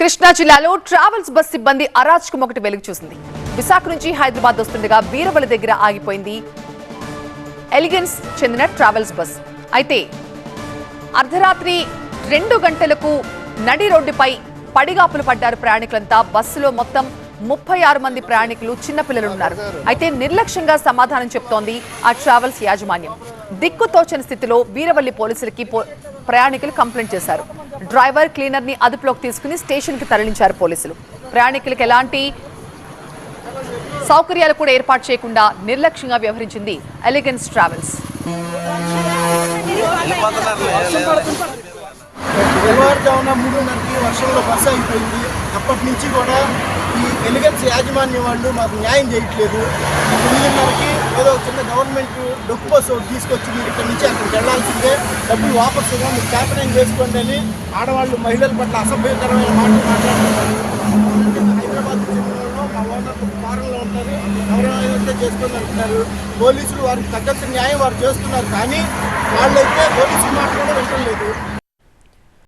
కృష్ణా జిల్లాలో travels bus సిబ్బంది అరాచకం ఒకటి వెలుగు చూసింది. విశాఖ నుంచి హైదరాబాద్ వస్తుండగా బీరవలి దగ్గర ఆగిపోయింది ఎలిగెన్స్ చెందిన ట్రావెల్స్ బస్. అయితే అర్ధరాత్రి రెండు గంటలకు నడి రోడ్డుపై పడిగాపులు పడ్డారు ప్రయాణికులంతా. బస్సులో మొత్తం ముప్పై ఆరు మంది ప్రయాణికులు చిన్నపిల్లలు ఉన్నారు అయితే నిర్లక్ష్యంగా సమాధానం చెప్తోంది ఆ ట్రావెల్స్ యాజమాన్యం. దిక్కు తోచని స్థితిలో వీరవల్లి పోలీసులకి పో- ప్రయాణికులు కంప్లైంట్ చేశారు. డ్రైవర్ క్లీనర్ని అదుపులోకి తీసుకుని స్టేషన్కి తరలించారు పోలీసులు. ప్రయాణికులకు ఎలాంటి సౌకర్యాలు కూడా ఏర్పాటు చేయకుండా నిర్లక్ష్యంగా వ్యవహరించింది ఎలిగెన్స్ ట్రావెల్స్ తెల్లవారుజామున మూడున్నరకి వర్షంలో బస్సు అయిపోయింది అప్పటి నుంచి కూడా ఈ ఎలిగెన్స్ యాజమాన్యం వాళ్ళు మాకు న్యాయం చేయట్లేదు. తొమ్మిదిన్నరకి ఏదో చిన్న గవర్నమెంట్ డొక్కు బస్సు తీసుకొచ్చి మీరు ఇక్కడ నుంచి అక్కడికి వెళ్ళాల్సిందే. డబ్బులు వాపసు మీరు క్యాపరైన్ చేసుకోండి అని ఆడవాళ్ళు మహిళల పట్ల అసభ్యకరమైన మాటలు మాట్లాడుతున్నారు. హైదరాబాద్ చెందిన వాళ్ళు మా ఓనర్ ఫారంలో ఉంటారు ఎవరైతే చేసుకొని అంటున్నారు పోలీసులు వారికి తగ్గట్టు న్యాయం వారు చేస్తున్నారు కానీ వాళ్ళైతే పోలీసులు మాట్లాడడం కూడా లేదు.